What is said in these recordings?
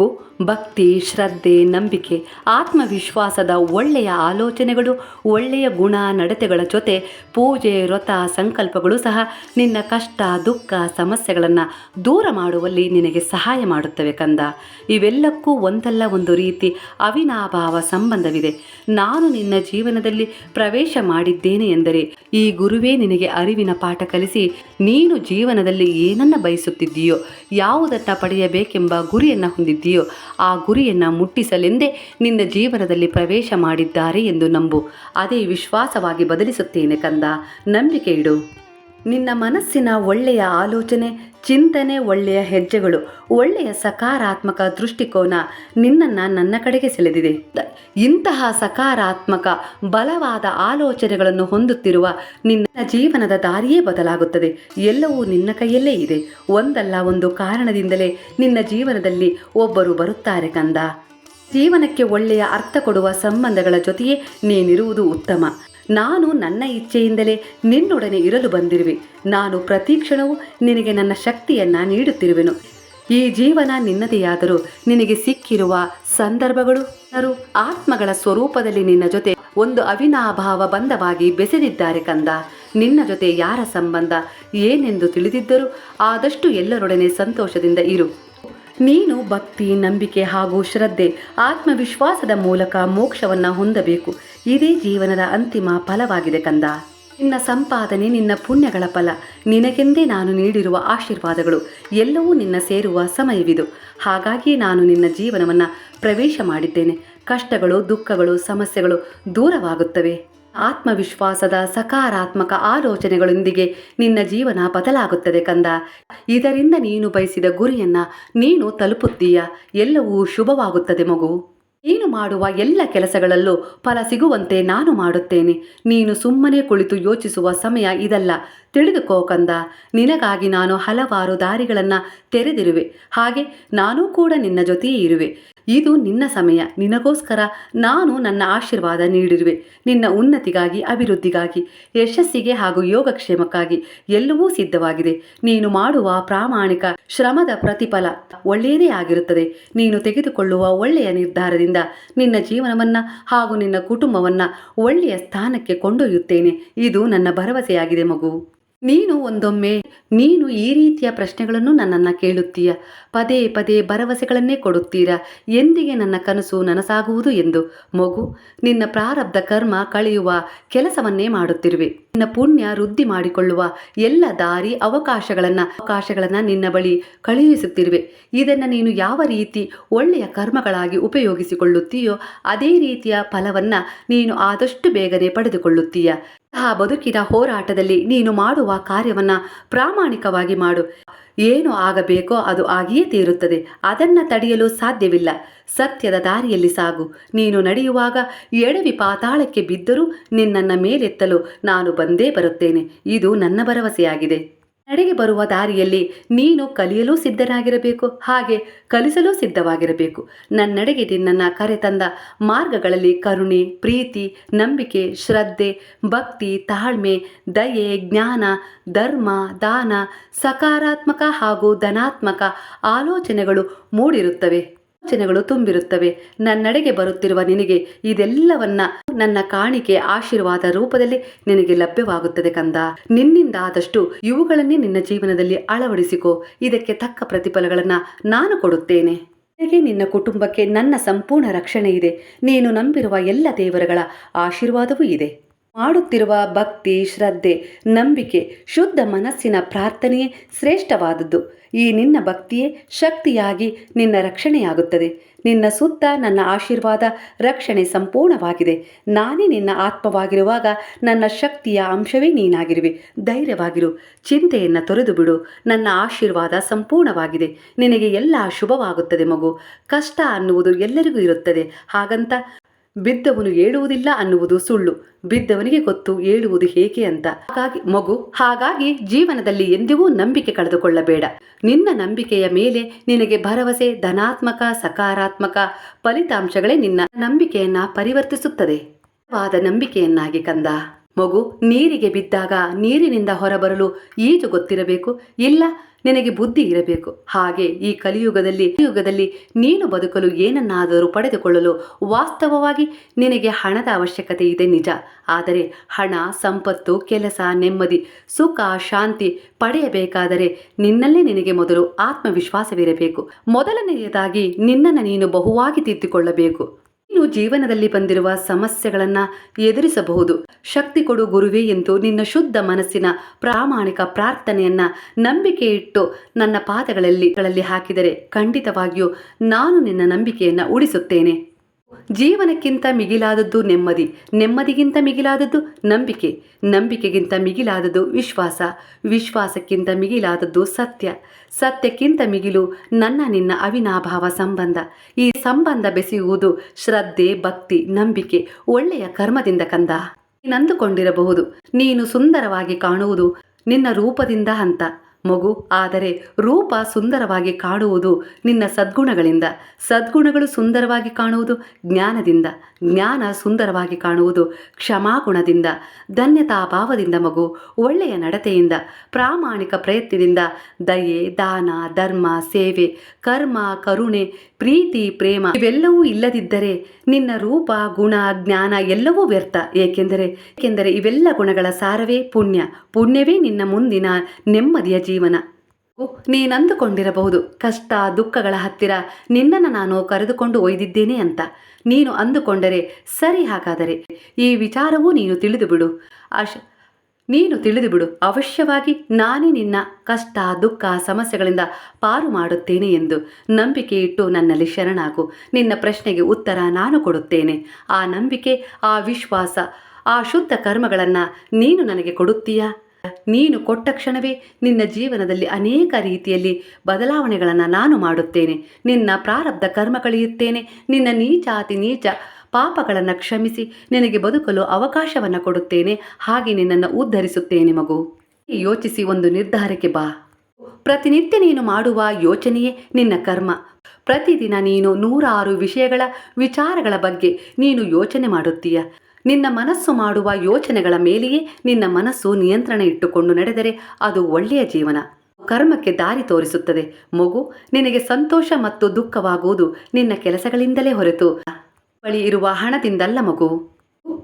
ಮಗು ಭಕ್ತಿ, ಶ್ರದ್ಧೆ, ನಂಬಿಕೆ, ಆತ್ಮವಿಶ್ವಾಸದ ಒಳ್ಳೆಯ ಆಲೋಚನೆಗಳು, ಒಳ್ಳೆಯ ಗುಣ ನಡತೆಗಳ ಜೊತೆ ಪೂಜೆ, ವ್ರತ, ಸಂಕಲ್ಪಗಳು ಸಹ ನಿನ್ನ ಕಷ್ಟ, ದುಃಖ, ಸಮಸ್ಯೆಗಳನ್ನು ದೂರ ಮಾಡುವಲ್ಲಿ ನಿನಗೆ ಸಹಾಯ ಮಾಡುತ್ತವೆ ಕಂದ. ಇವೆಲ್ಲಕ್ಕೂ ಒಂದಲ್ಲ ಒಂದು ರೀತಿ ಅವಿನಾಭಾವ ಸಂಬಂಧವಿದೆ. ನಾನು ನಿನ್ನ ಜೀವನದಲ್ಲಿ ಪ್ರವೇಶ ಮಾಡಿದ್ದೇನೆ ಎಂದರೆ ಈ ಗುರುವೇ ನಿನಗೆ ಅರಿವಿನ ಪಾಠ ಕಲಿಸಿ ನೀನು ಜೀವನದಲ್ಲಿ ಏನನ್ನ ಬಯಸುತ್ತಿದ್ದೀಯೋ, ಯಾವುದನ್ನ ಪಡೆಯಬೇಕೆಂಬ ಗುರಿಯನ್ನು ಹೊಂದಿದ್ದೀಯೋ ಆ ಗುರಿಯನ್ನು ಮುಟ್ಟಿಸಲೆಂದೇ ನಿನ್ನ ಜೀವನದಲ್ಲಿ ಪ್ರವೇಶ ಮಾಡಿದ್ದಾರೆ ಎಂದು ನಂಬು. ಅದೇ ವಿಶ್ವಾಸವಾಗಿ ಬದಲಿಸುತ್ತೇನೆ ಕಂದ. ನಂಬಿಕೆ ಇಡು. ನಿನ್ನ ಮನಸ್ಸಿನ ಒಳ್ಳೆಯ ಆಲೋಚನೆ, ಚಿಂತನೆ, ಒಳ್ಳೆಯ ಹೆಜ್ಜೆಗಳು, ಒಳ್ಳೆಯ ಸಕಾರಾತ್ಮಕ ದೃಷ್ಟಿಕೋನ ನಿನ್ನನ್ನು ನನ್ನ ಕಡೆಗೆ ಸೆಳೆದಿದೆ. ಇಂತಹ ಸಕಾರಾತ್ಮಕ, ಬಲವಾದ ಆಲೋಚನೆಗಳನ್ನು ಹೊಂದುತ್ತಿರುವ ನಿನ್ನ ಜೀವನದ ದಾರಿಯೇ ಬದಲಾಗುತ್ತದೆ. ಎಲ್ಲವೂ ನಿನ್ನ ಕೈಯಲ್ಲೇ ಇದೆ. ಒಂದಲ್ಲ ಒಂದು ಕಾರಣದಿಂದಲೇ ನಿನ್ನ ಜೀವನದಲ್ಲಿ ಒಬ್ಬರು ಬರುತ್ತಾರೆ ಕಂದ. ಜೀವನಕ್ಕೆ ಒಳ್ಳೆಯ ಅರ್ಥ ಕೊಡುವ ಸಂಬಂಧಗಳ ಜೊತೆಯೇ ನೀನಿರುವುದು ಉತ್ತಮ. ನಾನು ನನ್ನ ಇಚ್ಛೆಯಿಂದಲೇ ನಿನ್ನೊಡನೆ ಇರಲು ಬಂದಿರುವೆ. ನಾನು ಪ್ರತಿ ಕ್ಷಣವೂ ನಿನಗೆ ನನ್ನ ಶಕ್ತಿಯನ್ನ ನೀಡುತ್ತಿರುವೆನು. ಈ ಜೀವನ ನಿನ್ನದೆಯಾದರೂ ನಿನಗೆ ಸಿಕ್ಕಿರುವ ಸಂದರ್ಭಗಳು ಆತ್ಮಗಳ ಸ್ವರೂಪದಲ್ಲಿ ನಿನ್ನ ಜೊತೆ ಒಂದು ಅವಿನಾಭಾವ ಬಂಧವಾಗಿ ಬೆಸೆದಿದ್ದಾರೆ ಕಂದ. ನಿನ್ನ ಜೊತೆ ಯಾರ ಸಂಬಂಧ ಏನೆಂದು ತಿಳಿದಿದ್ದರೂ ಆದಷ್ಟು ಎಲ್ಲರೊಡನೆ ಸಂತೋಷದಿಂದ ಇರು. ನೀನು ಭಕ್ತಿ, ನಂಬಿಕೆ ಹಾಗೂ ಶ್ರದ್ಧೆ, ಆತ್ಮವಿಶ್ವಾಸದ ಮೂಲಕ ಮೋಕ್ಷವನ್ನು ಹೊಂದಬೇಕು. ಇದೇ ಜೀವನದ ಅಂತಿಮ ಫಲವಾಗಿದೆ ಕಂದ. ನಿನ್ನ ಸಂಪಾದನೆ, ನಿನ್ನ ಪುಣ್ಯಗಳ ಫಲ. ನಿನಗೆಂದೇ ನಾನು ನೀಡಿರುವ ಆಶೀರ್ವಾದಗಳು. ಎಲ್ಲವೂ ನಿನ್ನ ಸೇರುವ ಸಮಯವಿದು. ಹಾಗಾಗಿ ನಾನು ನಿನ್ನ ಜೀವನವನ್ನು ಪ್ರವೇಶ ಮಾಡಿದ್ದೇನೆ. ಕಷ್ಟಗಳು, ದುಃಖಗಳು, ಸಮಸ್ಯೆಗಳು ದೂರವಾಗುತ್ತವೆ. ಆತ್ಮವಿಶ್ವಾಸದ ಸಕಾರಾತ್ಮಕ ಆಲೋಚನೆಗಳೊಂದಿಗೆ ನಿನ್ನ ಜೀವನ ಬದಲಾಗುತ್ತದೆ ಕಂದ. ಇದರಿಂದ ನೀನು ಬಯಸಿದ ಗುರಿಯನ್ನ ನೀನು ತಲುಪುತ್ತೀಯ. ಎಲ್ಲವೂ ಶುಭವಾಗುತ್ತದೆ ಮಗು. ನೀನು ಮಾಡುವ ಎಲ್ಲ ಕೆಲಸಗಳಲ್ಲೂ ಫಲ ಸಿಗುವಂತೆ ನಾನು ಮಾಡುತ್ತೇನೆ. ನೀನು ಸುಮ್ಮನೆ ಕುಳಿತು ಯೋಚಿಸುವ ಸಮಯ ಇದಲ್ಲ. ತಿಳಿದುಕೋ ಕಂದ, ನಿನಗಾಗಿ ನಾನು ಹಲವಾರು ದಾರಿಗಳನ್ನು ತೆರೆದಿರುವೆ. ಹಾಗೆ ನಾನೂ ಕೂಡ ನಿನ್ನ ಜೊತೆಯೇ ಇರುವೆ. ಇದು ನಿನ್ನ ಸಮಯ. ನಿನಗೋಸ್ಕರ ನಾನು ನನ್ನ ಆಶೀರ್ವಾದ ನೀಡಿರುವೆ. ನಿನ್ನ ಉನ್ನತಿಗಾಗಿ, ಅಭಿವೃದ್ಧಿಗಾಗಿ, ಯಶಸ್ಸಿಗೆ ಹಾಗೂ ಯೋಗಕ್ಷೇಮಕ್ಕಾಗಿ ಎಲ್ಲವೂ ಸಿದ್ಧವಾಗಿದೆ. ನೀನು ಮಾಡುವ ಪ್ರಾಮಾಣಿಕ ಶ್ರಮದ ಪ್ರತಿಫಲ ಒಳ್ಳೆಯದೇ ಆಗಿರುತ್ತದೆ. ನೀನು ತೆಗೆದುಕೊಳ್ಳುವ ಒಳ್ಳೆಯ ನಿರ್ಧಾರದಿಂದ ನಿನ್ನ ಜೀವನವನ್ನ ಹಾಗೂ ನಿನ್ನ ಕುಟುಂಬವನ್ನ ಒಳ್ಳೆಯ ಸ್ಥಾನಕ್ಕೆ ಕೊಂಡೊಯ್ಯುತ್ತೇನೆ. ಇದು ನನ್ನ ಭರವಸೆಯಾಗಿದೆ ಮಗು. ನೀನು ಒಂದೊಮ್ಮೆ, ನೀನು ಈ ರೀತಿಯ ಪ್ರಶ್ನೆಗಳನ್ನು ನನ್ನನ್ನು ಕೇಳುತ್ತೀಯ. ಪದೇ ಪದೇ ಭರವಸೆಗಳನ್ನೇ ಕೊಡುತ್ತೀರಾ. ಎಂದಿಗೆ ನನ್ನ ಕನಸು ನನಸಾಗುವುದು ಎಂದು? ಮಗು, ನಿನ್ನ ಪ್ರಾರಬ್ಧ ಕರ್ಮ ಕಳೆಯುವ ಕೆಲಸವನ್ನೇ ಮಾಡುತ್ತಿರುವೆ. ನಿನ್ನ ಪುಣ್ಯ ವೃದ್ಧಿ ಮಾಡಿಕೊಳ್ಳುವ ಎಲ್ಲ ದಾರಿ ಅವಕಾಶಗಳನ್ನು ಅವಕಾಶಗಳನ್ನು ನಿನ್ನ ಬಳಿ ಕಳುಹಿಸುತ್ತಿರುವೆ. ಇದನ್ನು ನೀನು ಯಾವ ರೀತಿ ಒಳ್ಳೆಯ ಕರ್ಮಗಳಾಗಿ ಉಪಯೋಗಿಸಿಕೊಳ್ಳುತ್ತೀಯೋ, ಅದೇ ರೀತಿಯ ಫಲವನ್ನು ನೀನು ಆದಷ್ಟು ಬೇಗನೆ ಪಡೆದುಕೊಳ್ಳುತ್ತೀಯ. ಆ ಬದುಕಿನ ಹೋರಾಟದಲ್ಲಿ ನೀನು ಮಾಡುವ ಕಾರ್ಯವನ್ನ ಪ್ರಾಮಾಣಿಕವಾಗಿ ಮಾಡು. ಏನು ಆಗಬೇಕೋ ಅದು ಆಗಿಯೇ ತೀರುತ್ತದೆ. ಅದನ್ನು ತಡೆಯಲು ಸಾಧ್ಯವಿಲ್ಲ. ಸತ್ಯದ ದಾರಿಯಲ್ಲಿ ಸಾಗು. ನೀನು ನಡೆಯುವಾಗ ಎಡವಿ ಪಾತಾಳಕ್ಕೆ ಬಿದ್ದರೂ ನಿನ್ನನ್ನು ಮೇಲೆತ್ತಲು ನಾನು ಬಂದೇ ಬರುತ್ತೇನೆ. ಇದು ನನ್ನ ಭರವಸೆಯಾಗಿದೆ. ನಡೆಗೆ ಬರುವ ದಾರಿಯಲ್ಲಿ ನೀನು ಕಲಿಯಲು ಸಿದ್ಧನಾಗಿರಬೇಕು, ಹಾಗೆ ಕಲಿಸಲು ಸಿದ್ಧವಾಗಿರಬೇಕು. ನನ್ನಡೆಗೆ ನಿನ್ನನ್ನು ಕರೆತಂದ ಮಾರ್ಗಗಳಲ್ಲಿ ಕರುಣೆ, ಪ್ರೀತಿ, ನಂಬಿಕೆ, ಶ್ರದ್ಧೆ, ಭಕ್ತಿ, ತಾಳ್ಮೆ, ದಯೆ, ಜ್ಞಾನ, ಧರ್ಮ, ದಾನ, ಸಕಾರಾತ್ಮಕ ಹಾಗೂ ಧನಾತ್ಮಕ ಆಲೋಚನೆಗಳು ಮೂಡಿರುತ್ತವೆ. ಆಲೋಚನೆಗಳು ತುಂಬಿರುತ್ತವೆ. ನನ್ನಡೆಗೆ ಬರುತ್ತಿರುವ ನಿನಗೆ ಇದೆಲ್ಲವನ್ನ ನನ್ನ ಕಾಣಿಕೆ ಆಶೀರ್ವಾದ ರೂಪದಲ್ಲಿ ನಿನಗೆ ಲಭ್ಯವಾಗುತ್ತದೆ ಕಂದ. ನಿನ್ನಿಂದ ಆದಷ್ಟು ಇವುಗಳನ್ನೇ ನಿನ್ನ ಜೀವನದಲ್ಲಿ ಅಳವಡಿಸಿಕೋ. ಇದಕ್ಕೆ ತಕ್ಕ ಪ್ರತಿಫಲಗಳನ್ನ ನಾನು ಕೊಡುತ್ತೇನೆ. ನಿನ್ನ ಕುಟುಂಬಕ್ಕೆ ನನ್ನ ಸಂಪೂರ್ಣ ರಕ್ಷಣೆ ಇದೆ ನೀನು ನಂಬಿರುವ ಎಲ್ಲ ದೇವರುಗಳ ಆಶೀರ್ವಾದವೂ ಇದೆ. ಮಾಡುತ್ತಿರುವ ಭಕ್ತಿ, ಶ್ರದ್ಧೆ, ನಂಬಿಕೆ, ಶುದ್ಧ ಮನಸ್ಸಿನ ಪ್ರಾರ್ಥನೆಯೇ ಶ್ರೇಷ್ಠವಾದದ್ದು. ಈ ನಿನ್ನ ಭಕ್ತಿಯೇ ಶಕ್ತಿಯಾಗಿ ನಿನ್ನ ರಕ್ಷಣೆಯಾಗುತ್ತದೆ. ನಿನ್ನ ಸುತ್ತ ನನ್ನ ಆಶೀರ್ವಾದ, ರಕ್ಷಣೆ ಸಂಪೂರ್ಣವಾಗಿದೆ. ನಾನೇ ನಿನ್ನ ಆತ್ಮವಾಗಿರುವಾಗ ನನ್ನ ಶಕ್ತಿಯ ಅಂಶವೇ ನೀನಾಗಿರುವೆ. ಧೈರ್ಯವಾಗಿರು. ಚಿಂತೆಯನ್ನು ತೊರೆದು ಬಿಡು ನನ್ನ ಆಶೀರ್ವಾದ ಸಂಪೂರ್ಣವಾಗಿದೆ. ನಿನಗೆ ಎಲ್ಲ ಶುಭವಾಗುತ್ತದೆ ಮಗು. ಕಷ್ಟ ಅನ್ನುವುದು ಎಲ್ಲರಿಗೂ ಇರುತ್ತದೆ. ಹಾಗಂತ ಬಿದ್ದವನು ಏಳುವುದಿಲ್ಲ ಅನ್ನುವುದು ಸುಳ್ಳು. ಬಿದ್ದವನಿಗೆ ಗೊತ್ತು ಏಳುವುದು ಹೇಗೆ ಅಂತ. ಹಾಗಾಗಿ ಮಗು, ಹಾಗಾಗಿ ಜೀವನದಲ್ಲಿ ಎಂದಿಗೂ ನಂಬಿಕೆ ಕಳೆದುಕೊಳ್ಳಬೇಡ. ನಿನ್ನ ನಂಬಿಕೆಯ ಮೇಲೆ ನಿನಗೆ ಭರವಸೆ, ಧನಾತ್ಮಕ, ಸಕಾರಾತ್ಮಕ ಫಲಿತಾಂಶಗಳೇ ನಿನ್ನ ನಂಬಿಕೆಯನ್ನ ಪರಿವರ್ತಿಸುತ್ತದೆ. ವಾದ ನಂಬಿಕೆಯನ್ನಾಗಿ ಕಂದ. ಮಗು ನೀರಿಗೆ ಬಿದ್ದಾಗ ನೀರಿನಿಂದ ಹೊರಬರಲು ಈಜು ಗೊತ್ತಿರಬೇಕು, ಇಲ್ಲ ನಿನಗೆ ಬುದ್ಧಿ ಇರಬೇಕು. ಹಾಗೆ ಈ ಕಲಿಯುಗದಲ್ಲಿ ಕಲಿಯುಗದಲ್ಲಿ ನೀನು ಬದುಕಲು ಏನನ್ನಾದರೂ ಪಡೆದುಕೊಳ್ಳಲು ವಾಸ್ತವವಾಗಿ ನಿನಗೆ ಹಣದ ಅವಶ್ಯಕತೆ ಇದೆ ನಿಜ. ಆದರೆ ಹಣ, ಸಂಪತ್ತು, ಕೆಲಸ, ನೆಮ್ಮದಿ, ಸುಖ, ಶಾಂತಿ ಪಡೆಯಬೇಕಾದರೆ ನಿನ್ನಲ್ಲೇ ನಿನಗೆ ಮೊದಲು ಆತ್ಮವಿಶ್ವಾಸವಿರಬೇಕು. ಮೊದಲನೆಯದಾಗಿ ನಿನ್ನನ್ನು ನೀನು ಬಹುವಾಗಿ ತಿದ್ದಿಕೊಳ್ಳಬೇಕು. ನೀನು ಜೀವನದಲ್ಲಿ ಬಂದಿರುವ ಸಮಸ್ಯೆಗಳನ್ನು ಎದುರಿಸಬಹುದು. ಶಕ್ತಿ ಕೊಡು ಗುರುವೇ ಎಂದು ನಿನ್ನ ಶುದ್ಧ ಮನಸ್ಸಿನ ಪ್ರಾಮಾಣಿಕ ಪ್ರಾರ್ಥನೆಯನ್ನ ನಂಬಿಕೆ ಇಟ್ಟು ನನ್ನ ಪಾದಗಳಲ್ಲಿ ಹಾಕಿದರೆ ಖಂಡಿತವಾಗಿಯೂ ನಾನು ನಿನ್ನ ನಂಬಿಕೆಯನ್ನ ಉಳಿಸುತ್ತೇನೆ. ಜೀವನಕ್ಕಿಂತ ಮಿಗಿಲಾದದ್ದು ನೆಮ್ಮದಿ. ನೆಮ್ಮದಿಗಿಂತ ಮಿಗಿಲಾದದ್ದು ನಂಬಿಕೆ. ನಂಬಿಕೆಗಿಂತ ಮಿಗಿಲಾದದ್ದು ವಿಶ್ವಾಸ. ವಿಶ್ವಾಸಕ್ಕಿಂತ ಮಿಗಿಲಾದದ್ದು ಸತ್ಯ. ಸತ್ಯಕ್ಕಿಂತ ಮಿಗಿಲು ನನ್ನ ನಿನ್ನ ಅವಿನಾಭಾವ ಸಂಬಂಧ. ಈ ಸಂಬಂಧ ಬೆಸೆಯುವುದು ಶ್ರದ್ಧೆ, ಭಕ್ತಿ, ನಂಬಿಕೆ, ಒಳ್ಳೆಯ ಕರ್ಮದಿಂದ ಕಂದ. ನೀನಂದುಕೊಂಡಿರಬಹುದು ನೀನು ಸುಂದರವಾಗಿ ಕಾಣುವುದು ನಿನ್ನ ರೂಪದಿಂದ ಅಂತ ಮಗು, ಆದರೆ ರೂಪ ಸುಂದರವಾಗಿ ಕಾಣುವುದು ನಿನ್ನ ಸದ್ಗುಣಗಳಿಂದ. ಸದ್ಗುಣಗಳು ಸುಂದರವಾಗಿ ಕಾಣುವುದು ಜ್ಞಾನದಿಂದ. ಜ್ಞಾನ ಸುಂದರವಾಗಿ ಕಾಣುವುದು ಕ್ಷಮಾಗುಣದಿಂದ. ಧನ್ಯತಾ ಭಾವದಿಂದ ಮಗು, ಒಳ್ಳೆಯ ನಡತೆಯಿಂದ. ಪ್ರಾಮಾಣಿಕ ಪ್ರಯತ್ನದಿಂದ ದಯೆ, ದಾನ, ಧರ್ಮ, ಸೇವೆ, ಕರ್ಮ, ಕರುಣೆ, ಪ್ರೀತಿ, ಪ್ರೇಮ ಇವೆಲ್ಲವೂ ಇಲ್ಲದಿದ್ದರೆ ನಿನ್ನ ರೂಪ, ಗುಣ, ಜ್ಞಾನ ಎಲ್ಲವೂ ವ್ಯರ್ಥ. ಏಕೆಂದರೆ ಏಕೆಂದರೆ ಇವೆಲ್ಲ ಗುಣಗಳ ಸಾರವೇ ಪುಣ್ಯ. ಪುಣ್ಯವೇ ನಿನ್ನ ಮುಂದಿನ ನೆಮ್ಮದಿಯ ಜೀವನ. ನೀನಂದುಕೊಂಡಿರಬಹುದು. ಕಷ್ಟ, ದುಃಖಗಳ ಹತ್ತಿರ ನಿನ್ನನ್ನು ನಾನು ಕರೆದುಕೊಂಡು ಒಯ್ದಿದ್ದೇನೆ ಅಂತ. ನೀನು ಅಂದುಕೊಂಡರೆ ಸರಿ ಹಾಗಾದರೆ. ಈ ವಿಚಾರವೂ ನೀನು ತಿಳಿದುಬಿಡು. ಅಶ್, ನೀನು ತಿಳಿದುಬಿಡು. ಅವಶ್ಯವಾಗಿ ನಾನೇ ನಿನ್ನ ಕಷ್ಟ, ದುಃಖ, ಸಮಸ್ಯೆಗಳಿಂದ ಪಾರು ಮಾಡುತ್ತೇನೆ ಎಂದು ನಂಬಿಕೆ ಇಟ್ಟು ನನ್ನಲ್ಲಿ ಶರಣಾಗು. ನಿನ್ನ ಪ್ರಶ್ನೆಗೆ ಉತ್ತರ ನಾನು ಕೊಡುತ್ತೇನೆ. ಆ ನಂಬಿಕೆ, ಆ ವಿಶ್ವಾಸ, ಆ ಶುದ್ಧ ಕರ್ಮಗಳನ್ನು ನೀನು ನನಗೆ ಕೊಡುತ್ತೀಯಾ? ನೀನು ಕೊಟ್ಟ ಕ್ಷಣವೇ ನಿನ್ನ ಜೀವನದಲ್ಲಿ ಅನೇಕ ರೀತಿಯಲ್ಲಿ ಬದಲಾವಣೆಗಳನ್ನು ನಾನು ಮಾಡುತ್ತೇನೆ. ನಿನ್ನ ಪ್ರಾರಬ್ಧ ಕರ್ಮ ಕಳೆಯುತ್ತೇನೆ. ನಿನ್ನ ನೀಚಾತಿ ನೀಚ ಪಾಪಗಳನ್ನು ಕ್ಷಮಿಸಿ ನಿನಗೆ ಬದುಕಲು ಅವಕಾಶವನ್ನು ಕೊಡುತ್ತೇನೆ. ಹಾಗೆ ನಿನ್ನನ್ನು ಉದ್ಧರಿಸುತ್ತೇನೆ ಮಗು. ಯೋಚಿಸಿ ಒಂದು ನಿರ್ಧಾರಕ್ಕೆ ಬಾ. ಪ್ರತಿನಿತ್ಯ ನೀನು ಮಾಡುವ ಯೋಚನೆಯೇ ನಿನ್ನ ಕರ್ಮ. ಪ್ರತಿದಿನ ನೀನು ನೂರಾರು ವಿಷಯಗಳ ವಿಚಾರಗಳ ಬಗ್ಗೆ ನೀನು ಯೋಚನೆ ಮಾಡುತ್ತೀಯ. ನಿನ್ನ ಮನಸ್ಸು ಮಾಡುವ ಯೋಚನೆಗಳ ಮೇಲೆಯೇ ನಿನ್ನ ಮನಸ್ಸು ನಿಯಂತ್ರಣ ಇಟ್ಟುಕೊಂಡು ನಡೆದರೆ ಅದು ಒಳ್ಳೆಯ ಜೀವನ. ಕರ್ಮಕ್ಕೆ ದಾರಿ ತೋರಿಸುತ್ತದೆ. ಮಗು, ನಿನಗೆ ಸಂತೋಷ ಮತ್ತು ದುಃಖವಾಗುವುದು ನಿನ್ನ ಕೆಲಸಗಳಿಂದಲೇ ಹೊರತು. ಬಳಿ ಇರುವ ಹಣದಿಂದಲ್ಲ ಮಗು.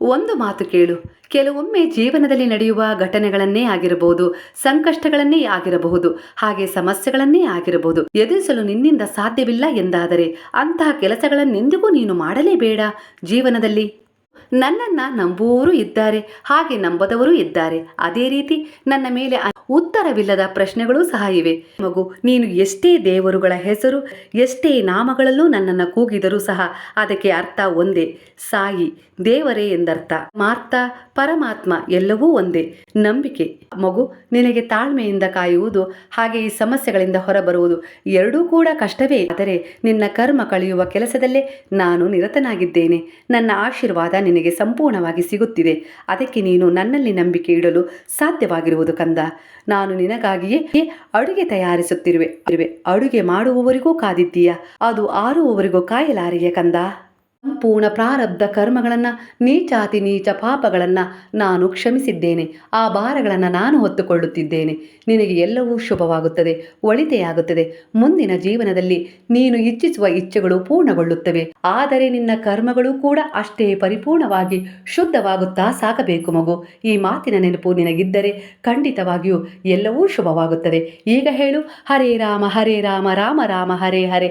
ಒಂದು ಮಾತು ಕೇಳು. ಕೆಲವೊಮ್ಮೆ ಜೀವನದಲ್ಲಿ ನಡೆಯುವ ಘಟನೆಗಳನ್ನೇ ಆಗಿರಬಹುದು, ಸಂಕಷ್ಟಗಳನ್ನೇ ಆಗಿರಬಹುದು, ಹಾಗೆ ಸಮಸ್ಯೆಗಳನ್ನೇ ಆಗಿರಬಹುದು. ಎದುರಿಸಲು ನಿನ್ನಿಂದ ಸಾಧ್ಯವಿಲ್ಲ ಎಂದಾದರೆ ಅಂತಹ ಕೆಲಸಗಳನ್ನೆಂದಿಗೂ ನೀನು ಮಾಡಲೇಬೇಡ ಜೀವನದಲ್ಲಿ ನನ್ನನ್ನು ನಂಬುವವರು ಇದ್ದಾರೆ, ಹಾಗೆ ನಂಬದವರು ಇದ್ದಾರೆ. ಅದೇ ರೀತಿ ನನ್ನ ಮೇಲೆ ಉತ್ತರವಿಲ್ಲದ ಪ್ರಶ್ನೆಗಳು ಸಹ ಇವೆ. ಮಗು, ನೀನು ಎಷ್ಟೇ ದೇವರುಗಳ ಹೆಸರು, ಎಷ್ಟೇ ನಾಮಗಳಲ್ಲೂ ನನ್ನನ್ನು ಕೂಗಿದರೂ ಸಹ ಅದಕ್ಕೆ ಅರ್ಥ ಒಂದೇ, ಸಾಯಿ, ದೇವರೇ ಎಂದರ್ಥ. ಮಾರ್ತ ಪರಮಾತ್ಮ ಎಲ್ಲವೂ ಒಂದೇ. ನಂಬಿಕೆ. ಮಗು, ನಿನಗೆ ತಾಳ್ಮೆಯಿಂದ ಕಾಯುವುದು, ಹಾಗೆ ಈ ಸಮಸ್ಯೆಗಳಿಂದ ಹೊರಬರುವುದು ಎರಡೂ ಕೂಡ ಕಷ್ಟವೇ. ಆದರೆ ನಿನ್ನ ಕರ್ಮ ಕಳೆಯುವ ಕೆಲಸದಲ್ಲೇ ನಾನು ನಿರತನಾಗಿದ್ದೇನೆ. ನನ್ನ ಆಶೀರ್ವಾದ ನಿನಗೆ. ಸಂಪೂರ್ಣವಾಗಿ ಸಿಗುತ್ತಿದೆ. ಅದಕ್ಕೆ ನೀನು ನನ್ನಲ್ಲಿ ನಂಬಿಕೆ ಇಡಲು ಸಾಧ್ಯವಾಗಿರುವುದು ಕಂದ. ನಾನು ನಿನಗಾಗಿಯೇ ಅಡುಗೆ ತಯಾರಿಸುತ್ತಿರುವೆ. ಅಡುಗೆ ಮಾಡುವವರಿಗೂ ಕಾದಿದ್ದೀಯ? ಅದು ಆರುವವರಿಗೂ ಕಾಯಲಾರಿಯ ಕಂದ? ಸಂಪೂರ್ಣ ಪ್ರಾರಬ್ಧ ಕರ್ಮಗಳನ್ನು, ನೀಚಾತಿ ನೀಚ ಪಾಪಗಳನ್ನು ನಾನು ಕ್ಷಮಿಸಿದ್ದೇನೆ. ಆ ಭಾರಗಳನ್ನು ನಾನು ಹೊತ್ತುಕೊಳ್ಳುತ್ತಿದ್ದೇನೆ. ನಿನಗೆ ಎಲ್ಲವೂ ಶುಭವಾಗುತ್ತದೆ, ಒಳಿತೆಯಾಗುತ್ತದೆ. ಮುಂದಿನ ಜೀವನದಲ್ಲಿ ನೀನು ಇಚ್ಛಿಸುವ ಇಚ್ಛೆಗಳು ಪೂರ್ಣಗೊಳ್ಳುತ್ತವೆ. ಆದರೆ ನಿನ್ನ ಕರ್ಮಗಳು ಕೂಡ ಅಷ್ಟೇ ಪರಿಪೂರ್ಣವಾಗಿ ಶುದ್ಧವಾಗುತ್ತಾ ಸಾಕಬೇಕು ಮಗು. ಈ ಮಾತಿನ ನೆನಪು ನಿನಗಿದ್ದರೆ ಖಂಡಿತವಾಗಿಯೂ ಎಲ್ಲವೂ ಶುಭವಾಗುತ್ತದೆ. ಈಗ ಹೇಳು, ಹರೇ ರಾಮ ಹರೇ ರಾಮ ರಾಮ ರಾಮ, ಹರೇ ಹರೇ.